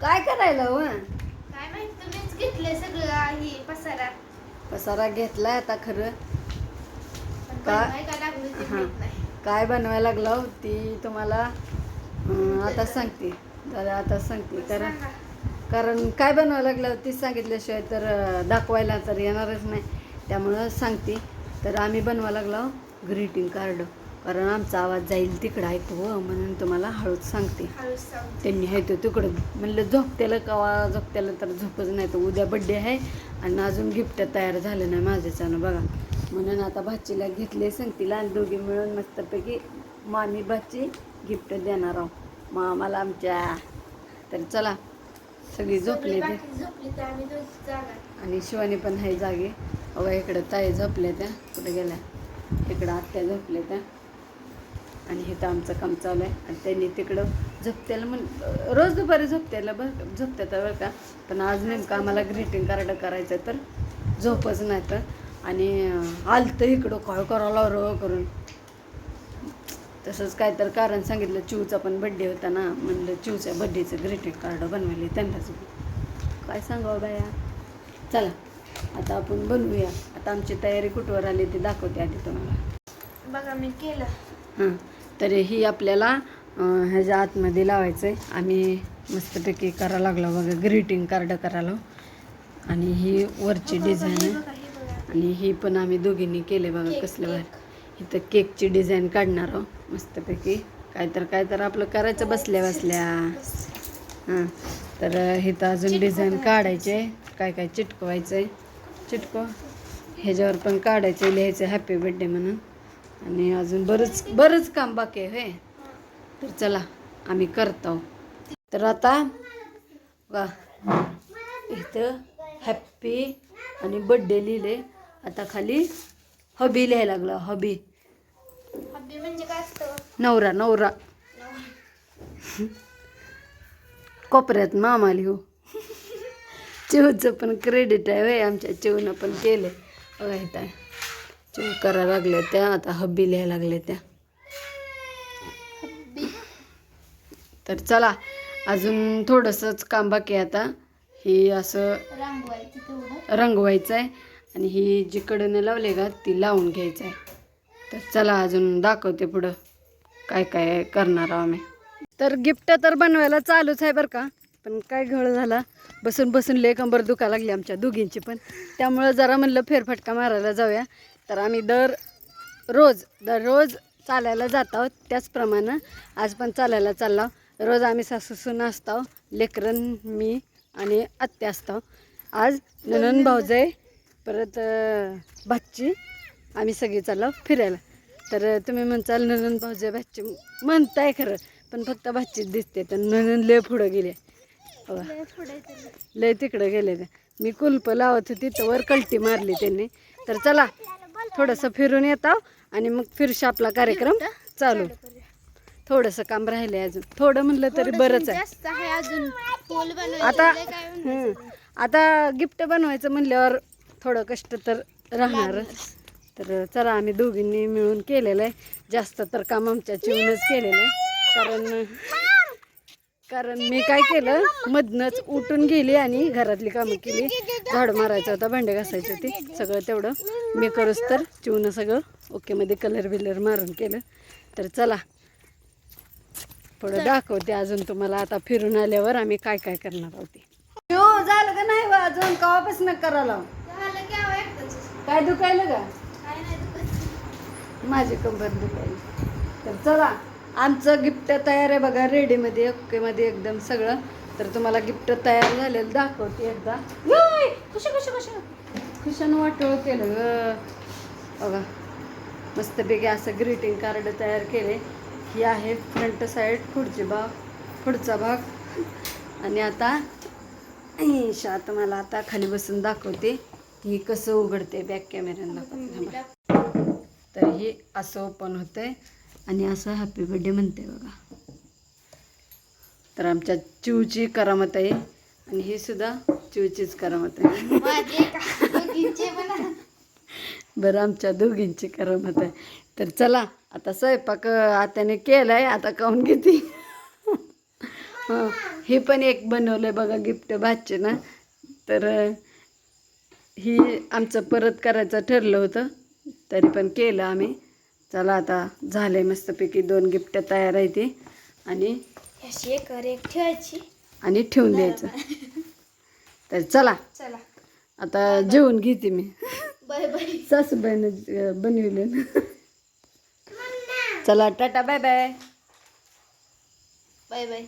काय करायला हो काय माहीत तुम्हीच घेतले सगळं ही पसारा. पसारा घेतलाय आता खरं. पण का- बनवाय का लागलं ते हा. माहीत नाही. काय बनवायला लागला हो, ती तुम्हाला? अं, आता सांगते. जरा आता सांगते. कारण सांगा. कारण काय बनवायला लागलं ती सांगितल्याशिवाय तर अं, दाखवायला तर येणारच नाही. त्यामुळं सांगते. तर आम्ही बनवायला लागलो ग्रीटिंग कार्ड. कारण आमचा आवाज जाईल तिकडं ऐकू म्हणून तुम्हाला हळूच सांगते. त्यांनी आहे तो तिकडं. म्हणलं झोपत्याला कवा झोपत्याला तर झोपच नाही तर उद्या बड्डे आहे आणि अजून गिफ्ट तयार झालं नाही माझ्याच्यानं बघा. म्हणून आता भाचीला घेतले सांगतील आणि दोघी मिळून मस्तपैकी मामी भाची गिफ्ट देणार आहो मामाला आमच्या. तर चला सगळी झोपले ते. आणि शिवानी पण आहे जागी. अगं इकडं ताई झोपल्या त्या कुठे गेल्या? इकडं आत्या झोपल्या त्या. आणि इथं आमचं काम चालू आहे. आणि त्यांनी तिकडं झोपत्याला म्हण रोज दुपारी झोपत्याला बरं झोपत्यात बरं का. पण आज नेमकं आम्हाला ग्रीटिंग कार्ड करायचं तर झोपच नाही तर. आणि आलतं इकडं काय करावं रो करून. तसंच काय तर कारण सांगितलं चिवचा पण बड्डे होता ना म्हणलं चिवच्या बड्डेचं ग्रीटिंग कार्ड बनवले त्यांनाच. काय सांगावं बाया? चला आता आपण बनवूया. आता आमची तयारी कुठवर आली ते दाखवते आधी तुम्हाला. बघा मी केलं. हां. तर ही आपल्याला ह्याच्या आतमध्ये लावायचं आहे आम्ही मस्तपैकी करायला लागलो बघा ग्रीटिंग कार्ड करायला. आणि ही वरची डिझाईन आहे. आणि ही पण आम्ही दोघींनी केले बघा कसलं बाहेर इथं केकची डिझाईन काढणार आहो मस्तपैकी. काय तर काय तर आपलं करायचं बसल्या बसल्या. हां तर इथं अजून डिझाईन काढायचे. काय काय चिटकवायचं आहे चिटकव. ह्याच्यावर पण काढायचं लिहायचं हॅपी बर्थडे म्हणून. आणि अजून बरंच बरंच काम बाकी आहे होय. तर चला आम्ही करतो तर आता वा इथं हॅप्पी आणि बड्डे लिहिले. आता खाली हबी लिहायला लागला हबी म्हणजे काय असतं? नवरा नवरा. कोपऱ्यात मामा लिहू. चिवचं पण क्रेडिट आहे वय आमच्या चिवनं पण केलं बघा करायला लागल्या त्या आता हब्बी लिहायला लागल्या त्या. तर चला अजून थोडंसंच काम बाकी आता. ही असं रांगवायचं आहे आणि ही जी कडनं लावले का ती लावून घ्यायचं आहे तर चला अजून दाखवते पुढं काय काय करणार आहोत आम्ही. तर गिफ्ट तर बनवायला चालूच आहे बरं का पण काय घळ झाला. बसून बसून लय कंबर दुखा लागली आमच्या दोघींची पण. त्यामुळं जरा म्हणलं फेरफटका मारायला जाऊया. तर आम्ही दर रोज दररोज चालायला जात आहोत. त्याचप्रमाणे आज पण चालायला चाललो रोज आम्ही सासूसून असतो लेकरन मी आणि आत्या असतो आज ननन भाऊजाई परत भाची. आम्ही सगळी चाललो फिरायला. तर तुम्ही म्हणचाल ननन भाऊजे भाची. म्हणताय खरं पण फक्त भाचीच दिसते. तर ननन लय पुढं गेले. लय तिकडं गेले. मी कुलप लावत होती तर वर कलटी मारली त्यांनी. तर चला थोडंसं फिरून येतो आणि मग फिरशा आपला कार्यक्रम चालू. थोडंसं काम राहिले अजून. थोडं म्हणलं तरी बरंच आहे. अजून. आता आता गिफ्ट बनवायचं म्हणल्यावर थोडं कष्ट तर राहणारच तर चला आम्ही दोघींनी मिळून केलेलं आहे. जास्त तर काम आमच्या चिवूनच केलेलं आहे. कारण कारण मी काय केलं मधनंच उठून गेली आणि घरातली कामं केली. झाड मारायचं होता भांडे घासायचं ते सगळं तेवढं. मी करूच तर चिवनं सगळं ओकेमध्ये कलर बिलर मारून केलं. तर चला. थोडं दाखवते अजून तुम्हाला. आता फिरून आल्यावर आम्ही काय काय करणार आहोत ते. झालं का नाही अजून? कवापासून करायला. काय दुखायलं का. माझी कंबर दुखायली. तर चला. आमचं गिफ्ट तयार आहे बघा रेडीमध्ये ओकेमध्ये एकदम सगळं. तर तुम्हाला गिफ्ट तयार झालेलं दाखवते एकदा. कशा कशा कशा? खुशानं वाटोळ केलं ग. बघा मस्तपैकी असं ग्रीटिंग कार्ड तयार केले. ही आहे फ्रंट साईड पुढची भाग पुढचा भाग. आणि आता ईशा तुम्हाला आता खाली बसून दाखवते ही कसं उघडते बॅक कॅमेऱ्यानं दाखवते. तर हे असं ओपन होतंय. आणि असं हॅपी बर्थडे म्हणते बघा. तर आमच्या चिवची करामत आहे आणि ही सुद्धा चिवचीच करामत आहे. बरं आमच्या दोघींची करामत आहे. तर चला आता स्वयंपाक आत्याने केलाय आता काऊन किती हां हे पण एक बनवलंय बघा गिफ्ट भाचे ना. तर ही आमचं परत करायचं ठरलं होतं तरी पण केलं आम्ही. चला आता झालंय मस्तपैकी दोन गिफ्ट तयार आहे ती. आणि अशी एक वर एक ठेवायची. आणि ठेवून द्यायचं. तर चला. चला. आता जेवून घेते मी. Bye bye. सासूबाईनं बनविले चला tata bye bye. Bye bye.